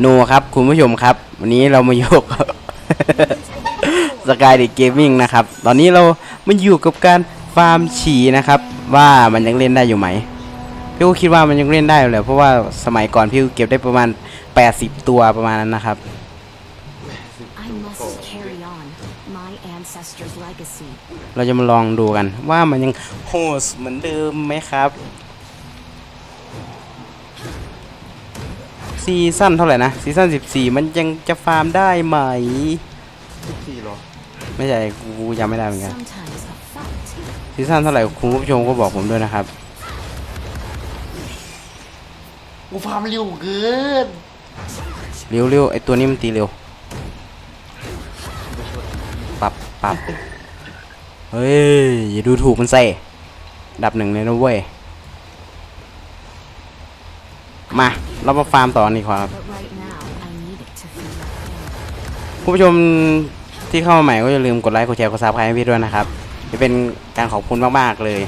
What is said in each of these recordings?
โนครับ คุณผู้ชมครับ วันนี้เรามาอยู่กับสกายเด็กเกมมิ่งนะครับ ตอนนี้เรามาอยู่กับการฟาร์มฉีนะครับ ว่ามันยังเล่นได้อยู่ไหมพี่ก็คิดว่ามันยังเล่นได้อยู่แหละเพราะว่าสมัยก่อนพี่ก็เก็บได้ประมาณ 80 ตัวประมาณนั้นนะครับ I must carry on my ancestors' legacy. เราจะมาลองดูกันว่ามันยังโหดเหมือนเดิมไหมครับ ซีซั่นเท่าไหร่นะซีซั่น14 มันยังจะฟาร์มได้ไหมสี่หรอไม่ใช่กูจำไม่ได้เหมือนกัน Sometimes a fight ซีซั่นเท่าไหร่คุณผู้ชมก็บอกผมด้วยนะครับ กูฟาร์มเร็วเกินเร็วเร็วไอตัวนี้มันตีเร็ว ปรับปรับเฮ้ย อย่าดูถูกมันใส่ดับหนึ่งเลยนะเว้ย มา เรามาฟาร์มต่อนี่ครับ but right now I need it to feed my family. คุณผู้ชมที่เข้ามาใหม่ก็อย่าลืมกดไลค์กดแชร์กดซับสไครต์ให้พี่ด้วยนะครับจะเป็นการขอบคุณมากๆเลย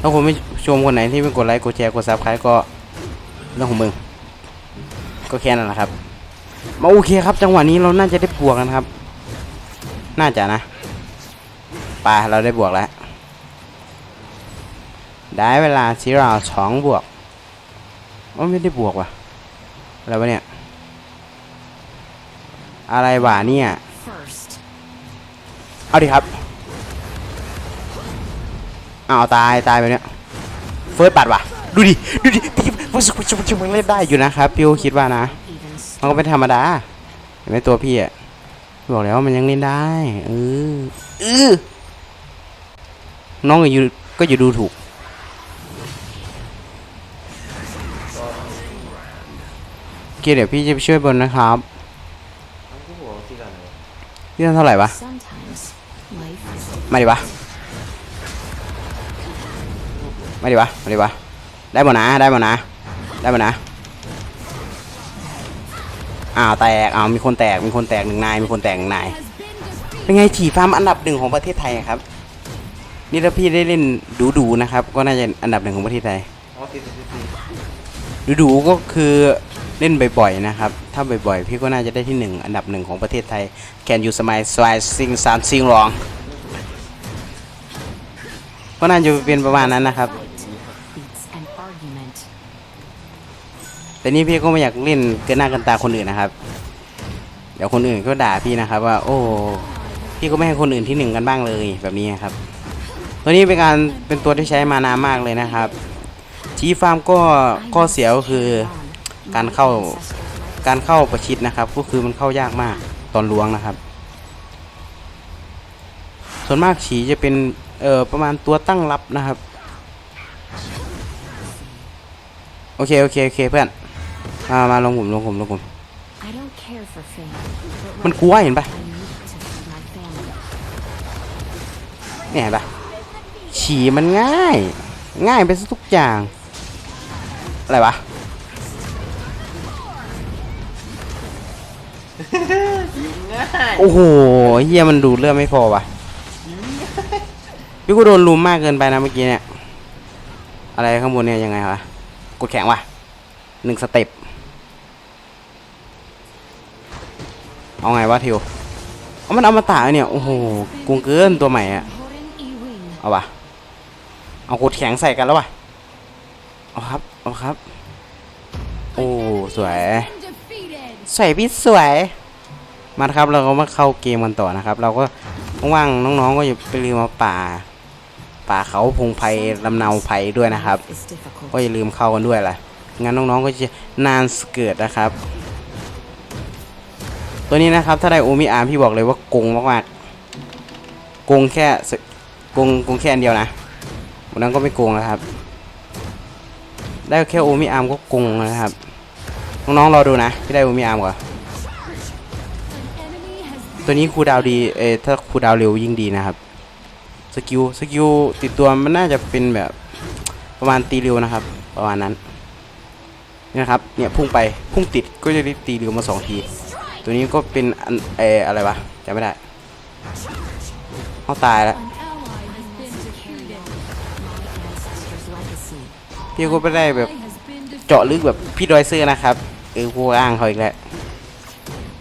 ถ้าคุณไม่ชมคนไหนที่ไม่กดไลค์กดแชร์กดซับสไครต์ก็เรื่องของมึงก็แค่นั้นแหละครับ มาโอเคครับ จังหวะนี้เราน่าจะได้บวกกันครับ น่าจะนะไปเราได้บวกแล้ว ได้เวลาที่เราสองบวกอ๋อ ไม่ได้บวกว่ะ อะไรวะเนี่ย อะไรวะเนี่ย First, เอาดิครับอ้าวตายตายไปเนี่ย เฟิร์สปัดว่ะ ดูดิ ดูดิพี่ผู้ชมผู้ชมผู้ชมมันเล่นได้อยู่นะครับพี่โอคิดว่านะ even มันก็เป็นธรรมดาเห็นไหมตัวพี่อะบอกแล้วว่ามันยังเล่นได้เออเออน้องก็อยู่ก็อยู่ดูถูก โอเคเดี๋ยวพี่จะไปช่วยบนนะครับมันกูบอกที่กันเลยพี่ทำเท่าไหร่วะ sometimes life is มาดิวะมาดิวะมาดิวะได้หมดนะได้หมดนะได้หมดนะอ้าวแตกอ้าวมีคนแตกมีคนแตกหนึ่งนายมีคนแตกหนึ่งนายเป็นไงฉีฟาร์มอันดับหนึ่งของประเทศไทยครับนี่ถ้าพี่ได้เล่นดูดูๆนะครับ ก็น่าจะอันดับหนึ่งของประเทศไทยอ๋อสี่สี่สี่ดูดูๆก็คือ เล่นบ่อยๆนะครับ ถ้าบ่อยๆ พี่ก็น่าจะได้ที่หนึ่งอันดับหนึ่งของประเทศไทย Can you smile smile sing sound sing ร้องก็น่าจะเป็นประมาณนั้นนะครับ แต่นี่พี่ก็ไม่อยากเล่นเกินหน้ากันตาคนอื่นนะครับ เดี๋ยวคนอื่นก็ด่าพี่นะครับว่า โอ้ พี่ก็ไม่ให้คนอื่นที่หนึ่งกันบ้างเลยแบบนี้ครับ ตัวนี้เป็นการเป็นตัวที่ใช้มานานมากเลยนะครับชีฟาร์มก็ข้อเสียก็คือ การเข้าการเข้าประชิดนะครับ ก็คือมันเข้ายากมากตอนล้วงนะครับ ส่วนมากฉีจะเป็นเอ่อประมาณตัวตั้งรับนะครับ โอเคโอเคโอเคเพื่อนมามาลงกลุ่มลงกลุ่มลงกลุ่มมันกลัวเห็นปะเนี่ยเห็นปะฉีมันง่าย ง่ายไปซะทุกอย่าง อะไรวะ ง่ายโอ้โหเฮียมันดูดเลือดไม่พอวะพี่กูโดนลุมมากเกินไปนะเมื่อกี้เนี่ย อะไรข้างบนเนี่ยยังไงวะกดแข็งวะหนึ่งสเต็ปเอาไงวะทิวเอามันเอามาตาเนี่ยโอ้โหกุงเกินตัวใหม่อะเอาวะเอากดแข็งใส่กันแล้ววะเอาครับเอาครับ โอ้สวย สวยพี่สวย มาครับเราก็มาเข้าเกมกันต่อนะครับ เราก็ว่างๆน้องๆก็อย่าไปลืมมาป่า ป่าเขาพงไพรลำเนาไพรด้วยนะครับ ก็อย่าลืมเข้ากันด้วยล่ะงั้นน้องๆก็จะนานสเกิดนะครับ ตัวนี้นะครับถ้าได้โอมิอาร์พี่บอกเลยว่าโกงมากๆโกงแค่โกงโกงแค่อันเดียวนะวันนั้นก็ไม่โกงนะครับ ได้แค่โอมิอาร์ก็โกงนะครับน้องๆรอดูนะพี่ได้โอมิอาร์ก่อน ตัวนี้คูดาวดี เออถ้าคูดาวเร็วยิ่งดีนะครับ สกิล สกิลติดตัวมันน่าจะเป็นแบบประมาณตีเร็วนะครับ ประมาณนั้นนะครับ เนี่ยพุ่งไปพุ่งติดก็จะได้ตีเร็วมาสองที ตัวนี้ก็เป็นเอออะไรวะจำไม่ได้เขาตายแล้วพี่ก็ไม่ได้แบบเจาะลึกแบบพี่ดอยเซอร์นะครับเออกูอ้างเขาอีกแล้ว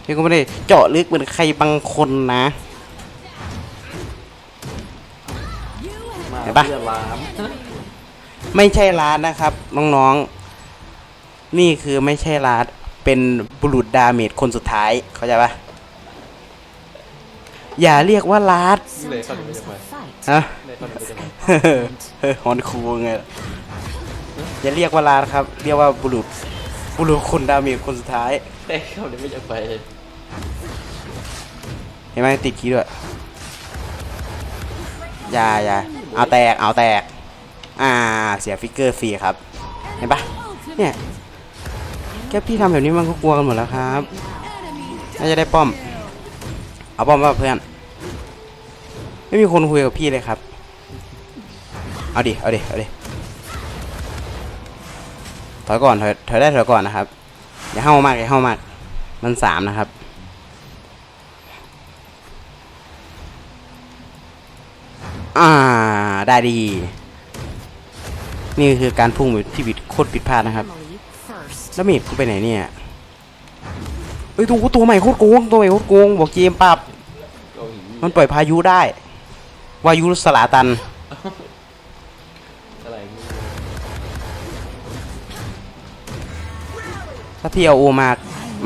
พี่ก็ไม่ได้เจาะลึกเหมือนใครบางคนนะมาเห็นปะเพื่อนล้ามไม่ใช่ร้านนะครับ น้องๆ นี่คือไม่ใช่ร้านเป็นบุรุษดาเมจคนสุดท้ายเข้าใจปะอย่าเรียกว่าร้าน Sometimes a fight ฮะในตอนนี้จะมาเฮ้ยฮอนคูไงอย่าเรียกว่าร้านครับ เรียกว่าบุรุษบุรุษคนดาเมจคนสุดท้ายเต้เขาเนี่ยไม่อยากไป เห็นไหมติดคีย์ด้วยอย่าอย่าเอาแตกเอาแตก อ่าเสียฟิกเกอร์ฟรีครับ เห็นปะเนี่ยแค่พี่ทำแบบนี้มันก็กลัวกันหมดแล้วครับน่าจะได้ป้อม เอาป้อมป่ะเพื่อน ไม่มีคนคุยกับพี่เลยครับ เอาดิ เอาดิ เอาดิ ถอยก่อน ถอยถอยได้ถอยก่อนนะครับ อย่าเข้ามากอย่าเข้ามาก มันสามนะครับ อ่า ได้ดี นี่คือการพุ่งที่บิดโคตรผิดพลาดนะครับ แล้วเมดกูไปไหนเนี่ยเอ้ยตัวตัวใหม่โคตรโกงตัวใหม่โคตรโกงบอกเกมปรับมันปล่อยพายุได้ วายุสลาตันถ้าพี่เอาโอมา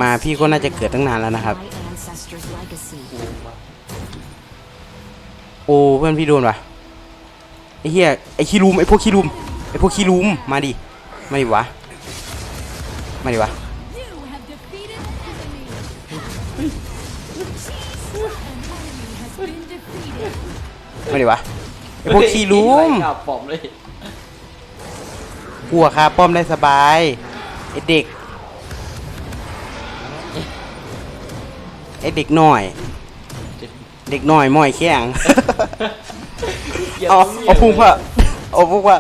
มาพี่ก็น่าจะเกิดตั้งนานแล้วนะครับ อ้เพื่อนพี่โดนปะไอ้เหี้ยไอ้ขี้ลุมไอ้พวกขี้ลุมไอ้พวกขี้ลุมมาดิมาดิวะมาดิวะมาดิวะไอ้พวกขี้ลุมไล่กลับปอมเลยกลัวคาป้อมได้สบายไอ้เด็กไอ้เด็กหน่อย เด็กหน่อยม่อยแข้งเอาเอาพุ่งว่าเอาพุ่งว่า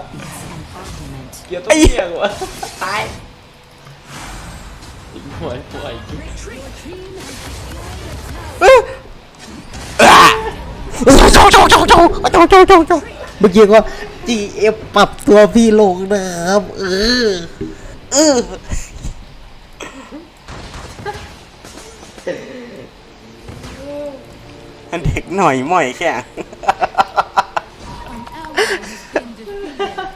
Argument. เกียร์ต้องเกียร์วะตายอีกหน่วยหน่วยโจโจโจโจโจโจโจโจเมื่อกี้ก็ GF ปรับตัวพี่ลงนะครับ เออ เออ เด็กหน่อยม่อยแข้ง An ally has been defeated.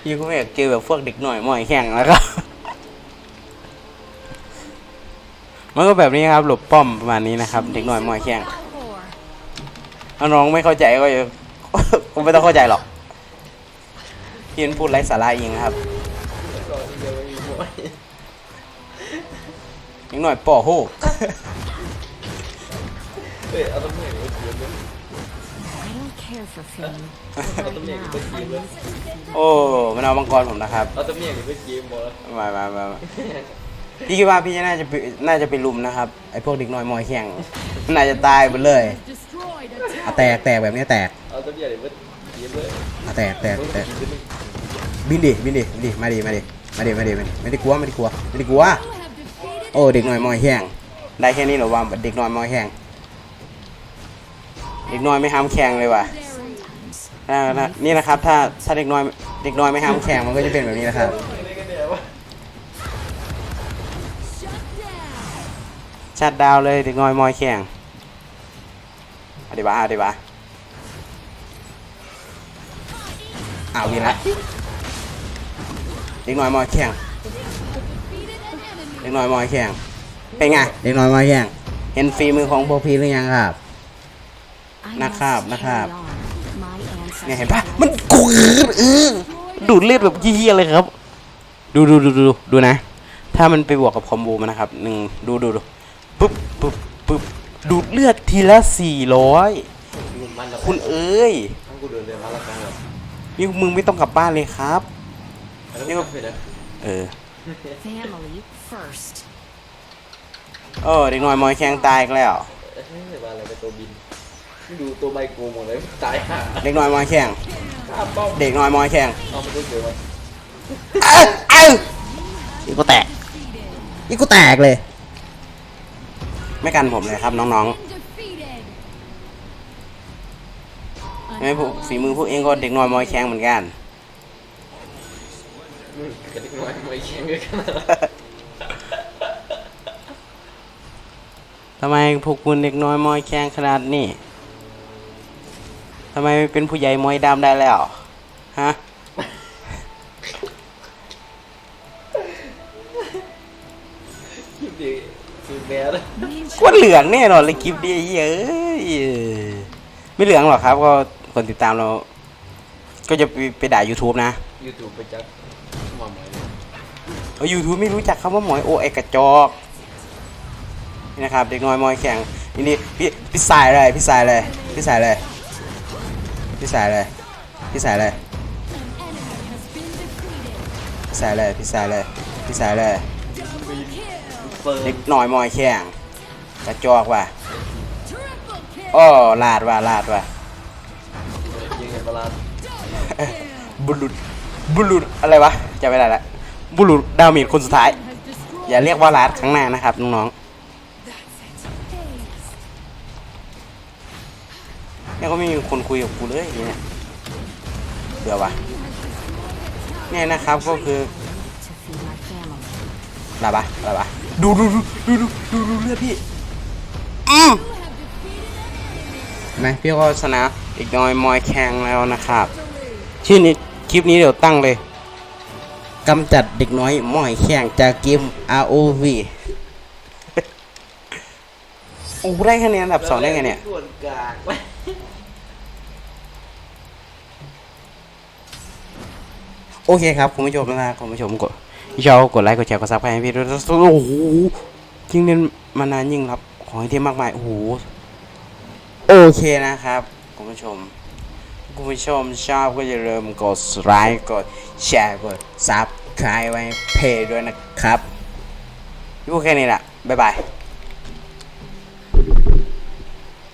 พี่ก็ไม่อยากเจอแบบพวกเด็กหน่อยม่อยแข้งแล้วก็มันก็แบบนี้ครับ หลบป้อมประมาณนี้นะครับ เด็กหน่อยม่อยแข้งถ้าน้องไม่เข้าใจก็อย่าคงไม่ต้องเข้าใจหรอกพี่มันพูดไร้สาระเองครับอนเดียวไม่มีหน่วยนิดหน่อยป่อโฮก เฮ้ยเอาตำแหน่งไปเกียร์เลย I don't care for fame. เอาตำแหน่งไปเกียร์เลยโอ้มันเอามังกรผมนะครับเอาตำแหน่งไปเกียร์หมดแล้วมามามามาพี่คิดว่าพี่น่าจะไปน่าจะไปลุมนะครับไอ้พวกเด็กน้อยมอยแข่งน่าจะตายหมดเลย Destroyed a อะแตกแตกแบบนี้แตกเอาตำแหน่งไปเกียร์เลยอะแตกแตกต้องแตกกินไปหนึ่งบินดิบินดิบินดิมาดิมาดิมาดิมาดิมาดิไม่ได้กลัวไม่ได้กลัวไม่ได้กลัว have defeated โอ้เด็กน้อยมอยแข่งได้แค่นี้เหรอวะเด็กน้อยมอยแข่งเด็กน้อยไม่ห้ามแข่งเลยว่ะ sometimes. อ่านะนี่นะครับ ถ้าถ้าเด็กน้อยเด็กน้อยไม่ห้ามแข่งมันก็จะเป็นแบบนี้นะครับอะไรกันเนี่ยวะ Shut down. ชัดดาวน์เลยเด็กน้อยมอยแข่งอธิบายอธิบายอ้าววินละเด็กน้อยมอยแข่งเด็กน้อยมอยแข่งเป็นไงเด็กน้อยมอยแข่งเห็นฝีมือของพวกพี่หรือยังครับ I นะครับ must นะครับ carry on. My เนี่ยเห็น ancestors' ปะมันกูเออดูดเลือดแบบเยี่ยๆเลยครับ ดูดูดูดูดูนะ ถ้ามันไปบวกกับคอมโบมันนะครับหนึ่งดูดูดูปุ๊บปุ๊บปุ๊บดูดเลือดทีละสี่ร้อยลุมมันแล้วคุณเอ้ยทั้งกูเดินเดินมาแล้วกันเลยนี่มึงไม่ต้องกลับบ้านเลยครับนี่ก็เผ็ดนะเออ family first. เออเด็กน้อยมอยแข้งตายอีกแล้วเอ้ยมาอะไรไปตัวบิน ดูตัวไมโครหมดเลยตายห่าเด็กน้อยมอยแข้งข้าป้อมเด็กน้อยมอยแข้งเอามาดูเดี๋ยวมันเอ้าเอ้าอีกกูแตกอีกกูแตกเลย ไม่กันผมเลยครับน้อง Defeated. ๆไม่พวกฝีมือพวกเองก็เด็กน้อยมอยแข้งเหมือนกัน มึงกระดิกน้อยไม่แข็งกันขนาดนั้นทำไมพวกคุณเด็กน้อยมอยแข้งขนาดนี้ ทำไมไม่เป็นผู้ใหญ่มอยดำได้แล้วฮะคิดดีคือแม่นะกวนเหลืองแน่นอนเลยคลิปนี้เย้ยไม่เหลืองหรอกครับก็คนติดตามเรา ก็จะไปไปด่า YouTube นะยูทูบไปจักมาใหม่เลยเออ YouTube ไม่รู้จักคำว่าหมอยโอไอกระจอกนี่นะครับเด็กน้อยมอยแข่งนี่นี่พี่พี่สายเลยพี่สายเลยพี่สายเลย พี่สายเลย พี่สายเลย พี่สายเลย พี่สายเลย พี่สายเลยเฟิร์เด็มกน้อยมอยแข่งกระจอกว่ะโอ้ลาดว่ะลาดว่ะยิงเห็นลาดบุรุษ บุรุษอะไรวะจำไม่ได้ละ บุรุษดาวมีดคนสุดท้าย อย่าเรียกว่าลาดครั้งหน้านะครับน้องๆ เนี่ยก็ไม่มีคนคุยกับกูเลยเนี่ยเบื่อวะเนี่ยนะครับก็คือลาบะลาบะดูดูดูดูดูดูดูเลือดพี่อืมนะพี่ก็ชนะอีกน้อยมอยแข่งแล้วนะครับชื่อนี้คลิปนี้เดี๋ยวตั้งเลยกำจัดเด็กน้อยมอยแข่งจากเกม ROV โอ้ได้คะแนนอันดับสองได้ไงเนี่ย ส่วนกลางไป โอเคครับคุณผู้ชมนะคุณผู้ชมกดพี่ชอบกดไลค์กดแชร์กดซับให้พี่ด้วยโอ้โหยิ่งเล่นมานานยิ่งรับของให้เทมมากมายโอ้โหโอเคนะครับคุณผู้ชมคุณผู้ชมชอบก็อย่าลืมกดไลค์กดแชร์กดซับคลายไว้เพจด้วยนะครับพูดแค่นี้แหละบ๊ายบาย